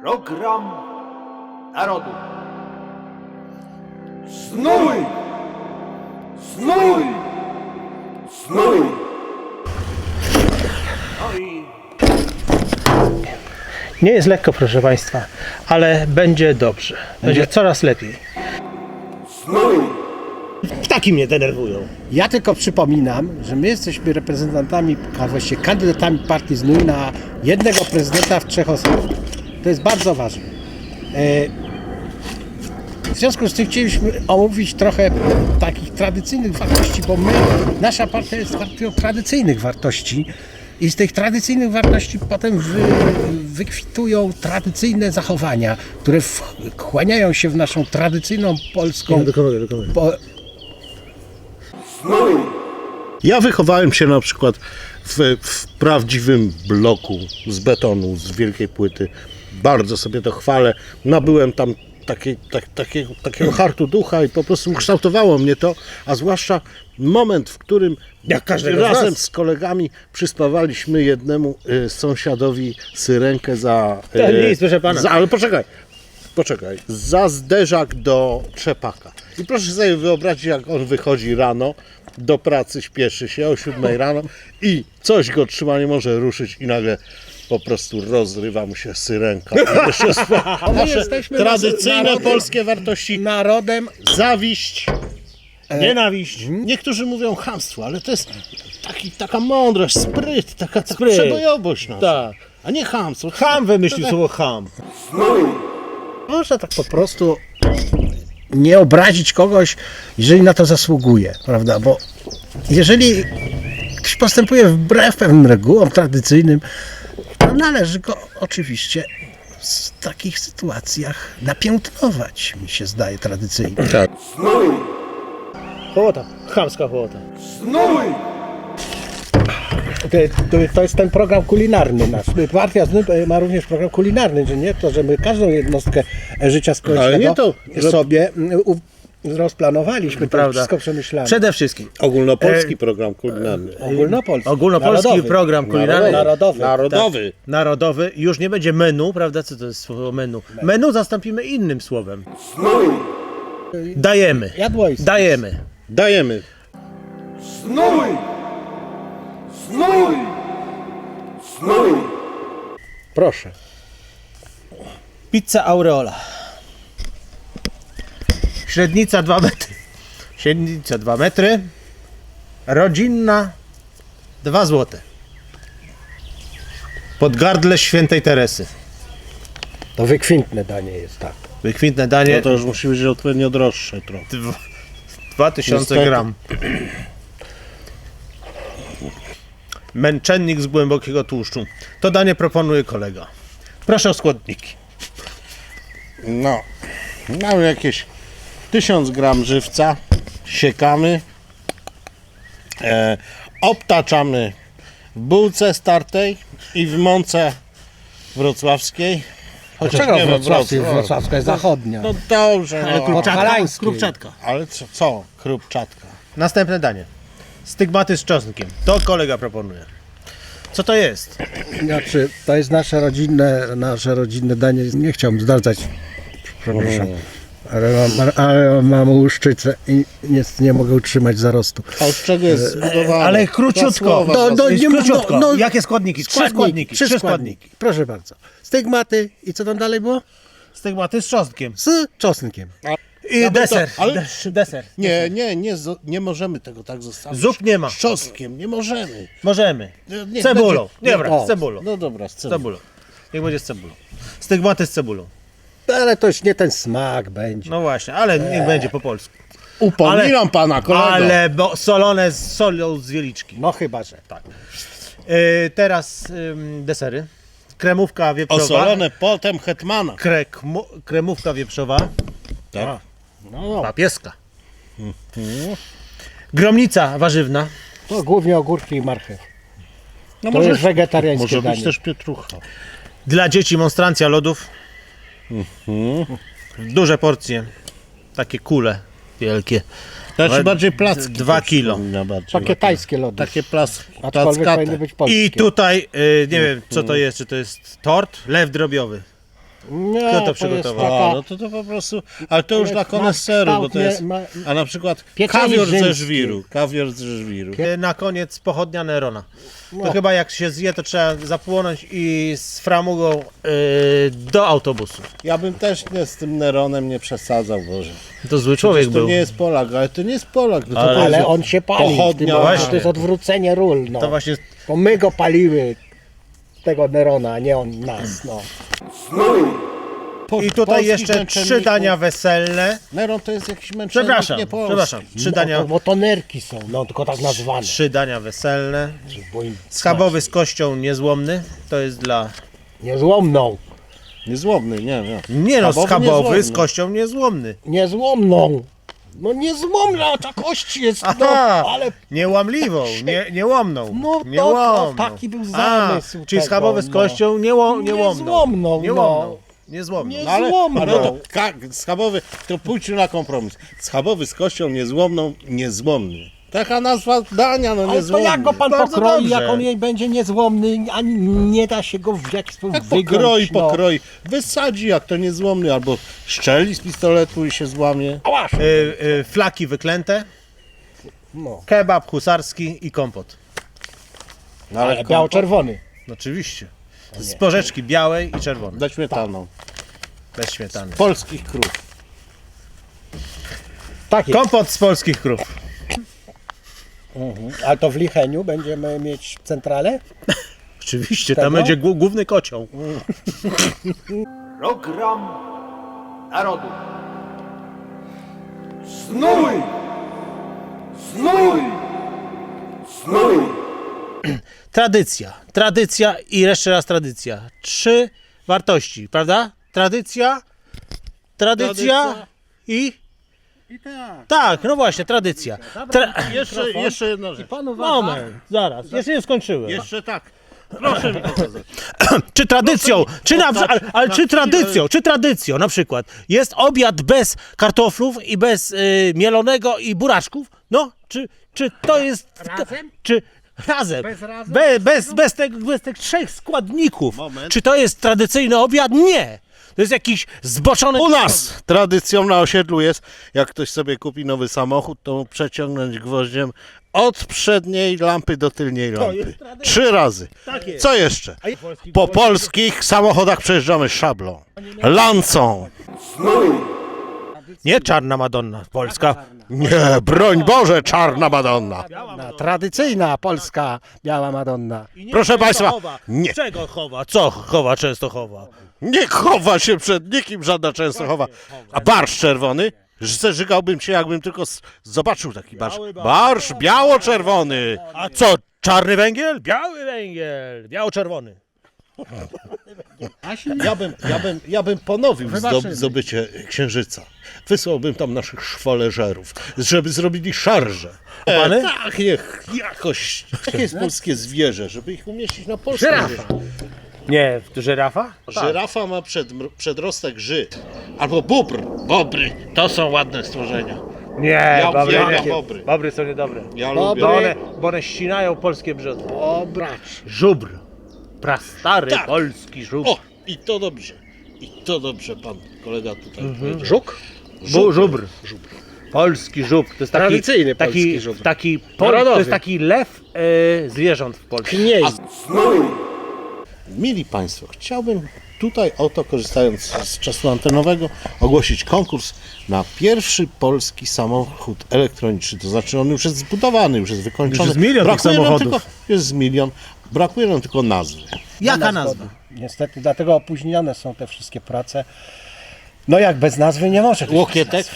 Program Narodu. Snuj! Snuj! Snuj! No Nie jest lekko, proszę Państwa, ale będzie dobrze. Będzie coraz lepiej. snuj! Ptaki mnie denerwują. Ja tylko przypominam, że my jesteśmy reprezentantami, a właściwie kandydatami partii ZNUI na jednego prezydenta w trzech osobach. To jest bardzo ważne. E, W związku z tym chcieliśmy omówić trochę takich tradycyjnych wartości, bo my, nasza partia jest partią tradycyjnych wartości i z tych tradycyjnych wartości potem wy, wykwitują tradycyjne zachowania, które wchłaniają się w naszą tradycyjną polską po! Ja wychowałem się na przykład w, w prawdziwym bloku z betonu, z wielkiej płyty. Bardzo sobie to chwalę. Nabyłem tam takiej, tak, takiego, takiego hartu ducha i po prostu kształtowało mnie to, a zwłaszcza moment, w którym Jak każdego z razem nas. z kolegami przyspawaliśmy jednemu y, sąsiadowi syrenkę za... To nic, proszę pana. Za, ale poczekaj, poczekaj, za zderzak do trzepaka. I proszę sobie wyobrazić, jak on wychodzi rano do pracy, śpieszy się o 7 rano i coś go trzyma, nie może ruszyć i nagle po prostu rozrywa mu się syrenka. Nasze jesteśmy tradycyjne narodem- polskie wartości, narodem zawiść, Nienawiść. Niektórzy mówią chamstwo, ale to jest taki, taka mądrość, spryt, taka, taka Spryt. przebojowość nasza. Tak. A nie chamstwo. Ham wymyślił słowo ham. Można tak po prostu nie obrazić kogoś, jeżeli na to zasługuje, prawda? Bo jeżeli ktoś postępuje wbrew pewnym regułom tradycyjnym, to należy go oczywiście w takich sytuacjach napiętnować, mi się zdaje tradycyjnie. Snuj! Hołota. Chamska hołota. Snuj! To, jest ten program kulinarny nasz. Partia ZNUP ma również program kulinarny, że nie to, że my każdą jednostkę życia społecznego Ale nie to, że- sobie mm, u, rozplanowaliśmy, to Prawda. wszystko przemyślane. Przede wszystkim Ogólnopolski program kulinarny. Ogólnopolski. ogólnopolski Narodowy. program kulinarny. Narodowy. Narodowy. narodowy. Już nie będzie menu, prawda? Co to jest słowo menu? Menu zastąpimy innym słowem. Snuj! Dajemy. Jadłoństwo. Dajemy. Dajemy. Snuj! Snuj! Snuj! Proszę. Pizza Aureola. Średnica 2 metry. Średnica 2 metry. Rodzinna 2 złote. Podgardle świętej Teresy. To wykwintne danie jest, tak. Wykwintne danie. No to już musi być odpowiednio droższe trochę. 2000 Niestety. gram. Męczennik z głębokiego tłuszczu. To danie proponuje kolega. Proszę o składniki. No. Mamy jakieś 1000 gram żywca. Siekamy. E, obtaczamy w bułce startej i w mące wrocławskiej. Chociaż Czego nie we Wrocławskiej? Wrocław- Wrocławska jest zachodnia. No dobrze, no. Podhalańskiej. Krupczatka. Ale co, co? Krupczatka. Następne danie. Stygmaty z czosnkiem. To kolega proponuje. Co to jest? Znaczy, to jest nasze rodzinne, nasze rodzinne danie. Nie chciałbym zdradzać, przepraszam. Ale mam, ale mam łuszczycę i niestety nie mogę utrzymać zarostu. A od czego jest zbudowane? Ale Dwa króciutko. słowa. No, no, nie ma- króciutko. no, no. Jakie składniki? Trzy składniki. Trzy składniki. Proszę bardzo. Stygmaty i co tam dalej było? Stygmaty z czosnkiem. Z czosnkiem. I Ja bym to- deser. ale- Des- Deser. Nie, nie, nie, zo- nie możemy tego tak zostawić. Zup nie ma. Z czosnkiem, nie możemy. Możemy. Nie, nie, Cebulą. będzie- Dobra, o. z cebulą. No dobra, z Z cebulą. cebulą. Niech będzie z cebulą. Stygmaty z cebulą. Ale to już nie ten smak będzie. No właśnie, ale niech będzie po polsku. Upominam pana kolego. Ale bo solone z solią z wieliczki. No chyba, że. Tak. Yy, teraz ym, desery. Kremówka wieprzowa. Osolone potem hetmana. Kremówka wieprzowa. Tak. No, Papieska. Gromnica warzywna. to głównie ogórki i marchew. No To jest wegetariańskie może danie. być też pietrucha. Dla dzieci monstrancja lodów. Duże porcje. Takie kule. wielkie. Znaczy Ale bardziej placki. dwa kilo. bardziej. Takie tajskie lody. Takie plas, Aczkolwiek powinny plackate. być polskie. I tutaj, y, nie wiem co to jest, czy to jest tort, lew drobiowy. Nie, Kto to jest przygotował? taka- no to to po prostu, ale to już dla ma koneserów, bo kształt to nie- jest, ma- a na przykład Pieczenie kawior ze rzymskie. żwiru, kawior ze żwiru. Na koniec pochodnia Nerona. To No. chyba jak się zje, to trzeba zapłonąć i z framugą y, do autobusu. Ja bym też nie z tym Neronem nie przesadzał, Boże. To zły człowiek to był. nie jest Polak, ale to nie jest Polak. No to Ale- to Ale on się pali. w tym pochodnia. momencie. Właśnie. To jest odwrócenie ról. No. To właśnie Bo my go palimy, tego Nerona, a nie on nas. No. I tutaj jeszcze trzy dania weselne. Neron to jest jakiś męczennik Przepraszam, nie polski. przepraszam. Trzy No, dania, bo to nerki są, no tylko tak nazwane. trzy dania weselne. Bo im Schabowy z kością niezłomny. To jest dla... Nie złomną. Niezłomny, nie, nie. Nie no, Schabowy schabowy z kością niezłomny. Nie złomną. No nie złomna, ta kość jest, no, Aha, ale niełamliwą, nie, niełomną. No to- niełomną. to taki był zamysł A, czyli tego, schabowy z no. kością nieło, niełomną. Niezłomną, Niełomną. no. Niezłomną. Nie- No ale, Złomną. ale to ka, schabowy, to pójdźmy na kompromis. Schabowy z kością niezłomną, niezłomny. Taka nazwa dania, no Ale to niezłomny. jak go pan Bardzo pokroi, dobrze. jak on jej będzie niezłomny, ani nie da się go w jakiś sposób Jak wygiąć. pokroi, no. pokroi. Wysadzi jak to niezłomny, albo szczeli z pistoletu i się złamie. Y, y, flaki wyklęte, No. kebab husarski i kompot. No, Ale biało-czerwony. Oczywiście. Z porzeczki białej i czerwonej. Ze śmietaną. Bez śmietany. Polskich krów. Tak jest. Kompot z polskich krów. Ale to w Licheniu będziemy mieć centralę? Oczywiście, Tego? tam będzie głó- główny kocioł. Program narodu. Znój! Znój! Znój! Tradycja. Tradycja i jeszcze raz tradycja. Trzy wartości, prawda? Tradycja, tradycja, Tradycja. i... I tak. Tak, no właśnie, tradycja. Tra... Jeszcze, jeszcze jedna rzecz. Panu Moment, zaraz, jeszcze nie skończyłem. Jeszcze tak. Proszę mi pokazać. Czy tradycją, czy na, ale, ale czy tradycją, czy tradycją na przykład jest obiad bez kartoflów i bez y, mielonego i buraczków? No, czy, czy to jest... Razem? Czy razem? Bez razem? Be, bez, bez, te, bez tych trzech składników. Moment. Czy to jest tradycyjny obiad? Nie. To jest jakiś zboczony... U nas tradycją na osiedlu jest, jak ktoś sobie kupi nowy samochód, to mu przeciągnąć gwoździem od przedniej lampy do tylniej lampy. jest tradycja. Trzy razy. Tak jest. Co jeszcze? Po polskich samochodach przejeżdżamy szablą, lancą. Znój! Nie czarna Madonna, polska. Nie, broń Boże, czarna Madonna. Na tradycyjna polska biała Madonna. I nie Proszę często państwa, chowa. nie. Czego chowa? Co chowa, często chowa? Nie chowa się przed nikim, żadna Częstochowa. A barsz czerwony? Zeżygałbym się, jakbym tylko s- zobaczył taki barsz. Barsz biało-czerwony. A co, czarny węgiel? Biały węgiel, biało-czerwony. Ja bym, ja bym, ja bym ponowił Wybaczymy. zdobycie księżyca. Wysłałbym tam naszych szwoleżerów, żeby zrobili szarże. E, tak, niech jakoś. Takie jest polskie zwierzę, żeby ich umieścić na polskim. Żyrafa. Nie, żyrafa? Żyrafa ma przed, przedrostek żyd. Albo bóbr. Bobry. To są ładne stworzenia. Nie, Ja bobry, uwielbiam nie. bobry. Bobry są niedobre. Ja Bobry. lubię. Bo one, bo one ścinają polskie brzozy. O, brać. Żubr. Prastary Tak. polski żubr. O, i to dobrze. I to dobrze pan kolega tutaj powiedział. Żuk? Bu, żubr. Polski żubr. To jest taki, Tradycyjny taki, polski żubr. Taki, pol, Narodowy. to jest taki lew e, zwierząt w Polsce. Nie. Znój! Mili Państwo, chciałbym tutaj oto korzystając z czasu antenowego ogłosić konkurs na pierwszy polski samochód elektroniczny. To znaczy on już jest zbudowany, już jest wykończony. Już jest milion tych Brakuje nam samochodów. Tylko, jest z milion. Brakuje nam tylko nazwy. Jaka nazwa? Niestety, dlatego opóźnione są te wszystkie prace. No jak bez nazwy nie może być. Łokietek?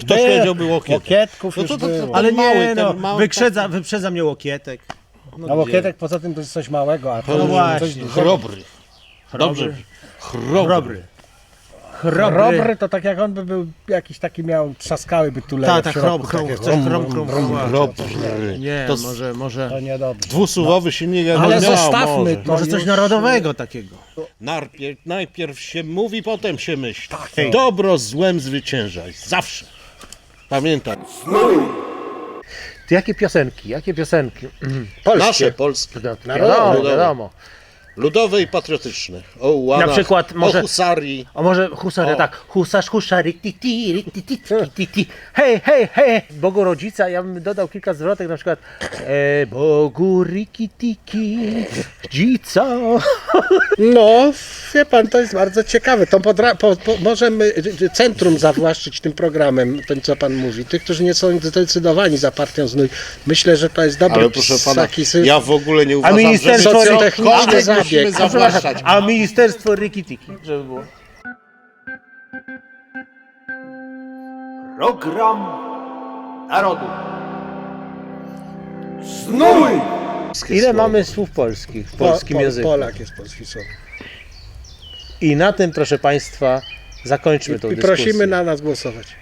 Ktoś Nie, powiedziałby łokietek. Łokietków No już to- to- to- było. Ale mały, nie, ten no, mały- wykrzedza, wyprzedza mnie łokietek. No, No łokietek poza tym to jest coś małego, a to No właśnie. coś dużego. Chrobry. Dobrze. Chrobry. Chrobry. Chrobry. Robry to tak jak on by był jakiś taki miał trzaskały by tu leżał Tak, tak, w środku, chrom, takie rum, chrom, chrom. Chrobry. Nie, To s- może, może, To niedobrze. Dwusuwowy silnik jak Ale on miał, zostawmy może. to. może coś już- narodowego takiego. Najpierw, najpierw się mówi, potem się myśli. Dobro złem zwyciężaj. Zawsze. Pamiętaj. Ty jakie piosenki, jakie piosenki? Polskie. nasze polskie, Wiadomo, Ludowe. wiadomo. Ludowe i patriotyczne. O łanach, Na przykład może- o husarii. A może husaria O. tak, husarz, huszaryk, ti, ti, ri, ti, ti, ti, ti, ti. hej, hej, hej, Bogu rodzica, ja bym dodał kilka zwrotek, na przykład e, Bogu riki tiki, dzica. No, wie pan, to jest bardzo ciekawe. To podra- po, po, możemy y, y, centrum zawłaszczyć tym programem, tym co pan mówi. Tych, którzy nie są zdecydowani za partią znój. Myślę, że to jest dobry Ale proszę pana, taki sy- ja w ogóle nie uważam, ministerstwo że socjotechniczny cokolwiek zabieg. Musimy zawłaszczać. A ministerstwo riki tiki, żeby było. Program narodu. Znój. Ile mamy słów polskich w Po- polskim po- języku? Polak jest polski słowo. I na tym, proszę Państwa, zakończmy tą I dyskusję. prosimy na nas głosować.